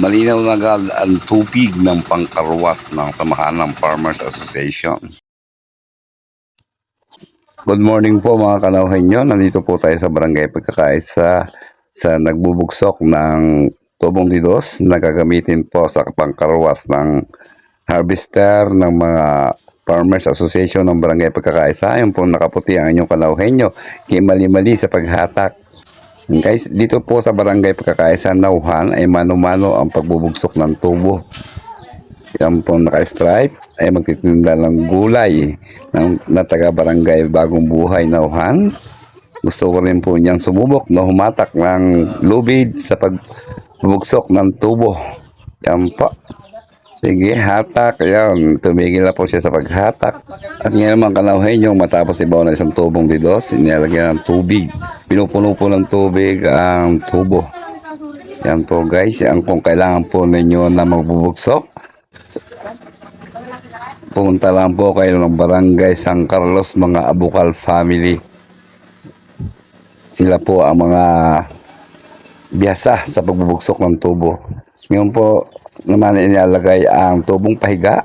Malinaw na agad ang tubig ng pangkarwas ng Samahan ng Farmers Association. Good morning po mga kanawhan nyo. Nandito po tayo sa barangay pagkakaisa sa nagbubugsok ng tubong didos na gagamitin po sa pangkarwas ng harvester ng mga Farmers Association ng Barangay Pagkakaisa. Ayun po nakaputi ang inyong kalawhenyo. Kaya mali-mali sa paghatak. Guys, dito po sa Barangay Pagkakaisa, Nauhan ay mano-mano ang pagbubugsok ng tubo. Yan po naka-stripe ay magtitinda ng gulay ng, na taga Barangay Bagong Buhay, Nauhan. Gusto ko rin po niyang sumubok na humatak ng lubid sa pagbubugsok ng tubo. Yan po. Sige, hatak. Yan, tumigil na po siya sa paghatak. At ngayon naman kanawin yung matapos ibaw na isang tubong didos, inilagyan ng tubig. Pinupuno po ng tubig ang tubo. Yan po guys, yan kung kailangan po ninyo na magbubugsok. Pumunta lang po kayo ng barangay San Carlos, mga Abukal family. Sila po ang mga biyasa sa pagbubugsok ng tubo. Ngayon po naman inilalagay ang tubong pahiga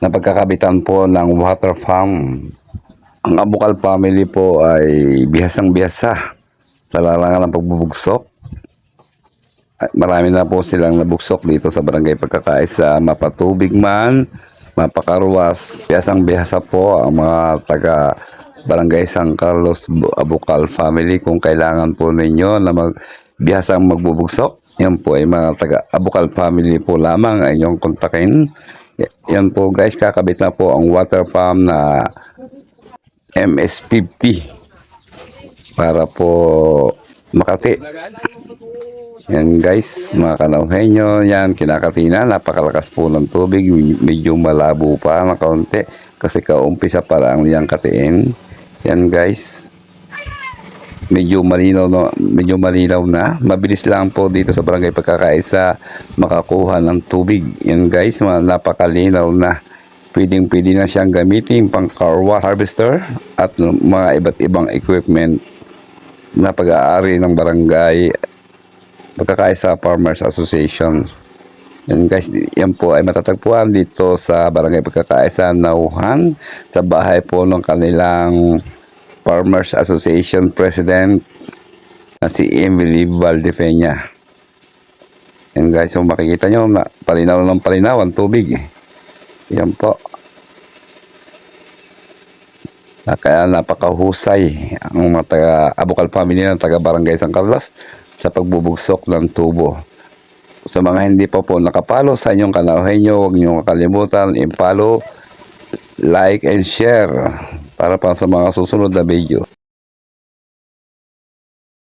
na pagkakabitan po ng water farm. Ang Abukal family po ay bihasang bihasa sa larangan ng pagbubugsok. Marami na po silang nabugsok dito sa barangay pagkakaisa, mapatubig man, mapakarwas. Bihasang bihasa po ang mga taga barangay San Carlos Abukal family kung kailangan po ninyo na mag bihasang magbubugsok. Yan po ay mga taga Abukal family po lamang ang inyong kontakin. Yan po guys, kakabit na po ang water pump na MS50 para po Makati. Yan guys, mga kanawhenyo, yan kinakatina, napakalakas po ng tubig, medyo malabo pa na kaunti kasi kaumpisa pa lang yan katiin. Yan guys, medyo malinaw na, medyo malinaw na. Mabilis lang po dito sa barangay pagkakaisa makakuha ng tubig. Yan guys, napakalinaw na. Pwedeng pwede na siyang gamitin pang car wash harvester at mga iba't ibang equipment na pag-aari ng barangay pagkakaisa Farmers Association. Yan guys, yan po ay matatagpuan dito sa Barangay Pagkakaisa, Nauhan, sa bahay po ng kanilang Farmers Association President na si Emily Valdepeña. Yan guys, kung makikita nyo, na, palinaw ng palinaw ang tubig. Yan po. Kaya napakahusay ang mga taga Abukal family ng taga Barangay San Carlos sa pagbubugsok ng tubo. Sa mga hindi pa po nakapalo sa inyong kanawin nyo, huwag nyo kakalimutan, i-follow, like, and share para pa sa mga susunod na video.